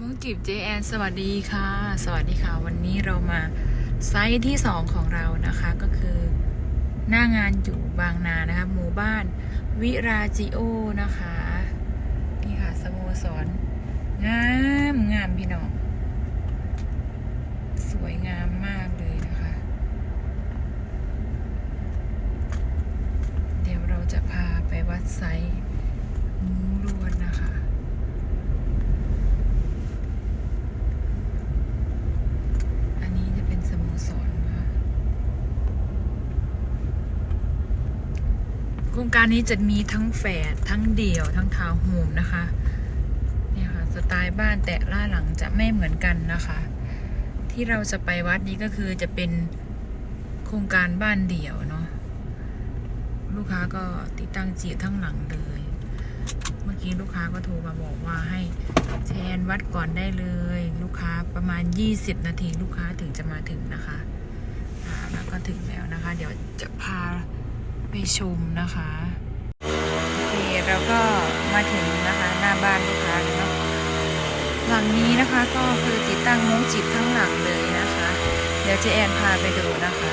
มุกจิบเจแอนสวัสดีค่ะ สวัสดีค่ะ วันนี้เรามาไซต์ที่สองของเรานะคะก็คือ หน้างานอยู่บางนานะคะหมู่บ้านวิราจิโอนะคะ นี่ค่ะสโมสรงามงามพี่น้อง สวยงามมากเลยนะคะ เดี๋ยวเราจะพาไปวัดไซต์มูรวนนะคะ อันนี้จะเป็นสโมสรนะคะโครง การนี้จะมีทั้งแฝดทั้งเดี่ยวทั้งทาวน์โฮมนะคะเนี่ยค่ะสไตล์บ้านแต่ละหลังจะไม่เหมือนกันนะคะ ที่เราจะไปวัดนี้ก็คือจะเป็นโครงการบ้านเดี่ยวเนาะลูกค้าก็ติดตั้งจีทั้งหลังเลย เมื่อกี้ลูกค้าก็โทรมาบอกว่าให้แชนวัดก่อนได้เลย ลูกค้าประมาณ 20 นาทีลูกค้าถึงจะมาถึงนะคะแล้วก็ถึงแล้วนะคะ เดี๋ยวจะพา ชมนะคะโอเคเราก็มาถึงนะคะหน้าบ้านลูกค้าแล้วเนาะหลังนี้นะคะก็คือติดตั้งมุ้งจิบทั้งหลังเลยนะคะ เดี๋ยวเจแอนพาไปดูนะคะ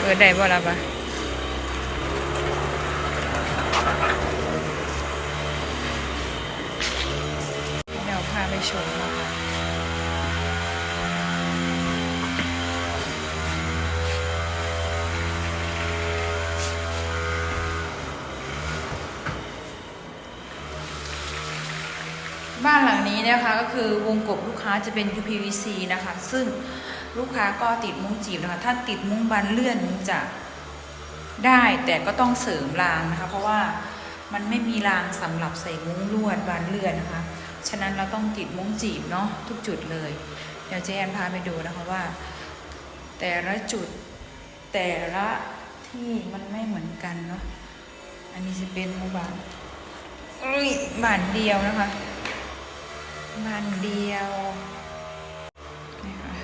เปิดได้บ่ล่ะปะเดี๋ยวพาไปชมนะคะ บ้านหลังนี้นะคะก็คือวงกบลูกค้าจะเป็น UPVC นะคะ ซึ่งลูกค้าก็ติดมุ้งจีบนะคะ ถ้าติดมุ้งบานเลื่อนจะได้แต่ก็ต้องเสริมรางนะคะ เพราะว่ามันไม่มีรางสำหรับใส่มุ้งลวดบานเลื่อนนะคะ ฉะนั้นเราต้องติดมุ้งจีบเนาะทุกจุดเลย เดี๋ยวเจแอนพาไปดูนะคะว่า แต่ละจุดแต่ละที่มันไม่เหมือนกันเนาะ อันนี้จะเป็นหมู่บ้านเอ้ยบานเดียวนะคะ บ้านเดียวนี่ค่ะ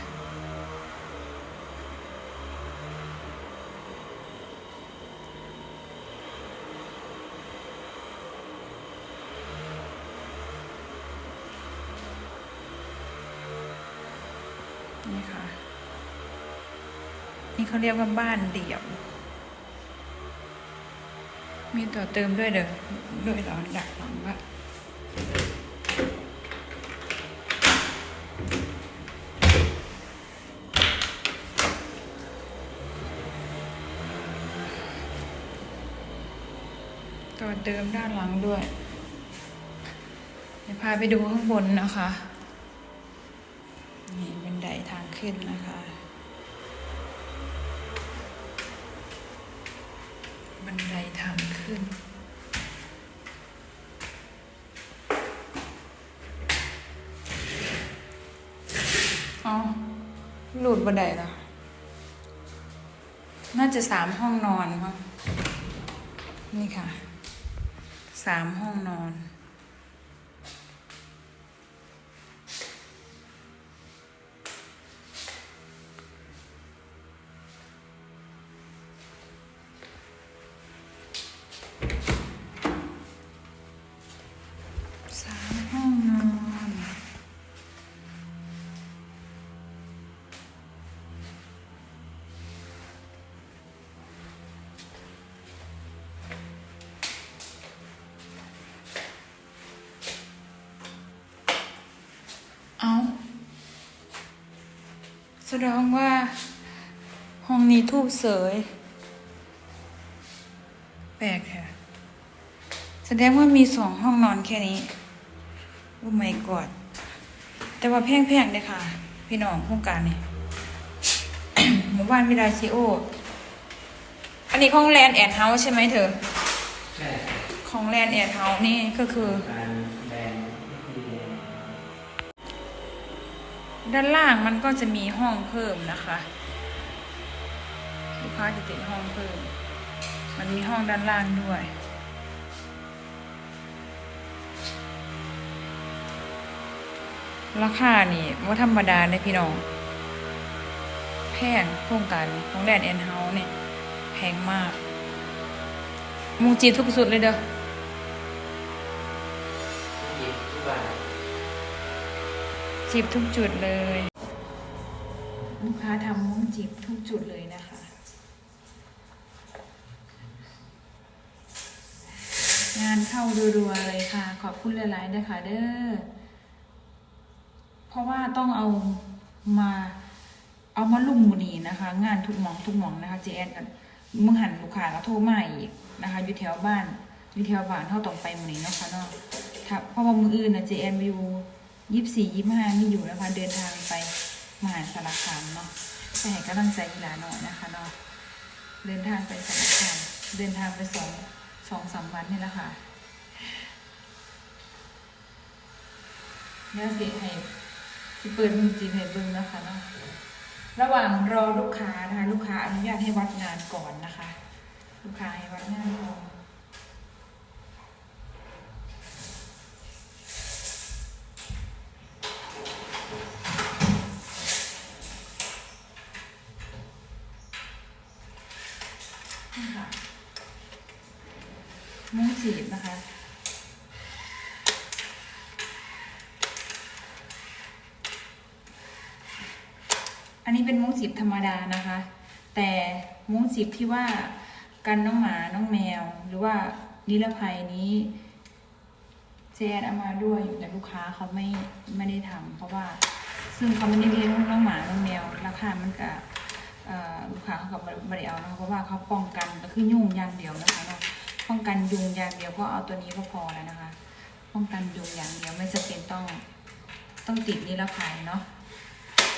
นี่ค่ะ นี่เขาเรียกว่าบ้านเดี่ยว มีต่อเติมด้วยเด้อด้วยเหรอดักหลังว่า ต่อเติมด้านหลังด้วย เดี๋ยวพาไปดูข้างบนนะคะ นี่บันไดทางขึ้นนะคะบันไดทางขึ้นอ๋อหลุดบันไดเหรอน่าจะสามห้องนอนมั้งนี่ค่ะ สามห้องนอน แสดงว่า ห้องนี้ทูบเสย แปลกค่ะ แสดงว่ามีสองห้องนอนแค่นี้โอ้ไม่กอดแต่ว่าแพงๆเลยค่ะ พี่น้องโครงการนี่หมู่บ้านวิลาชิโอ อันนี้ของแลนด์แอนเฮาส์ใช่ไหมเธอ ใช่ ของแลนด์แอนเฮาส์นี่ก็คือการแบนที่ ด้านล่างมันก็จะมีห้องเพิ่มนะคะ ลูกค้าจะติดห้องเพิ่ม มันมีห้องด้านล่างด้วย ราคานี่ว่าธรรมดาเลยพี่น้อง แพงโครงการของแดนแอนเฮาส์เนี่ย แพงมาก มูจีทุกสุดเลยเด้อ จีบทุกจุดเลย ลูกค้าทำมุ้งจีบทุกจุดเลยนะคะ งานเข้ารัวๆเลยค่ะ ขอบคุณหลายๆนะคะเด้อเพราะว่าต้องเอามาเอามาลุ่มมูนีนะคะ งานทุกหมองทุกหมองนะคะเจแอนมึงหันลูกค้าก็โทรมาอีกนะคะอยู่แถวบ้านอยู่แถวบ้านเท่าต้องไปมูนีเนาะค่ะเนาะถ้าเพราะว่ามืออื่นนะเจแอนวิว ยี่สี่ยี่ห้ามีอยู่นะคะเดินทางไปมหาสารคามเนาะไปให้กำลังใจอีหลาหน่อยนะคะเนาะเดินทางไปสารคามเดินทางไปสองสองสามวันนี่แหละค่ะแล้วสิให้สิเปิดมือจีนให้เบิ่งนะคะเนาะระหว่างรอลูกค้านะคะ ลูกค้าอนุญาตให้วัดงานก่อนนะคะ ลูกค้าให้วัดงานก่อน มุ้งจีบนะคะ อันนี้เป็นมุ้งสิบธรรมดานะคะ แต่มุ้งสิบที่ว่ากันน้องหมาน้องแมว หรือว่านิรภัยนี้เจนเอามาด้วยแต่ลูกค้าเขาไม่ไม่ได้ทำเพราะว่าซึ่งเขาไม่ได้เลี้ยงน้องหมาน้องแมวราคามันก็ลูกค้าเขาก็ไม่ได้เอานะคะเพราะว่าเขาป้องกันก็คือยุ่งอย่างเดียวนะคะเนาะ ป้องกันยุงอย่างเดียวก็เอาตัวนี้ก็พอแล้วนะคะ ป้องกันยุงอย่างเดียวไม่จำเป็นต้องต้องติดนิรภัยเนาะ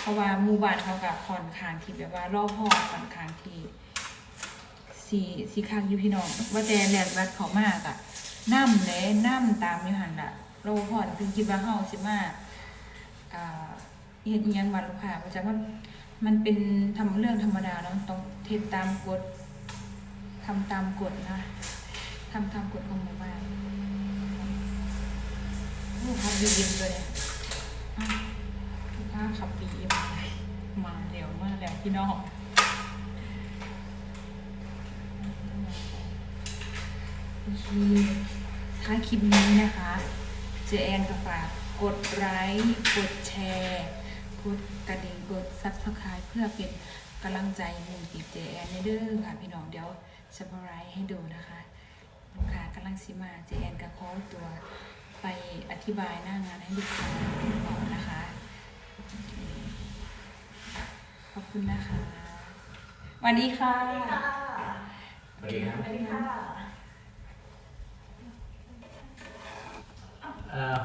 เพราะว่าหมู่บ้านเขากับคอนคางที่แบบว่ารอบห้องคอนคางที่สีสีคางอยู่พี่น้อง ว่าแต่แลนด์วัดเขามากอะน้ำเลยน้ำตามอยู่หันละโลพอนคือคิดว่าเฮาสิมาอ่าเฮ็ดอิหยังวัดลูกค้าเพราะฉะนั้นมันเป็นทำเรื่องธรรมดาเนาะต้องเทศตามกฎทำตามกฎนะ ทำตามกฎของหมู่บ้านลูกค้าดีเย็นเลยอะลูกค้าขับปีเอ็มมาเร็วมากแล้วพี่น้องโอเคถ้าคลิปนี้นะคะ เจแอนก็ฝากกดไลค์กดแชร์กดกระดิ่งกดซับสไครต์เพื่อเป็นกำลังใจหมู่ติดเจแอนในเด้อค่ะพี่น้องเดี๋ยวจะมาไลฟ์ให้ดูนะคะ ลูกค้ากำลังสิมาเจแอนก็ขอตัวไปอธิบายหน้างานให้ลูกค้าต่อนะคะ ขอบคุณนะคะสวัสดีค่ะสวัสดีครับสวัสดีค่ะเอ่อ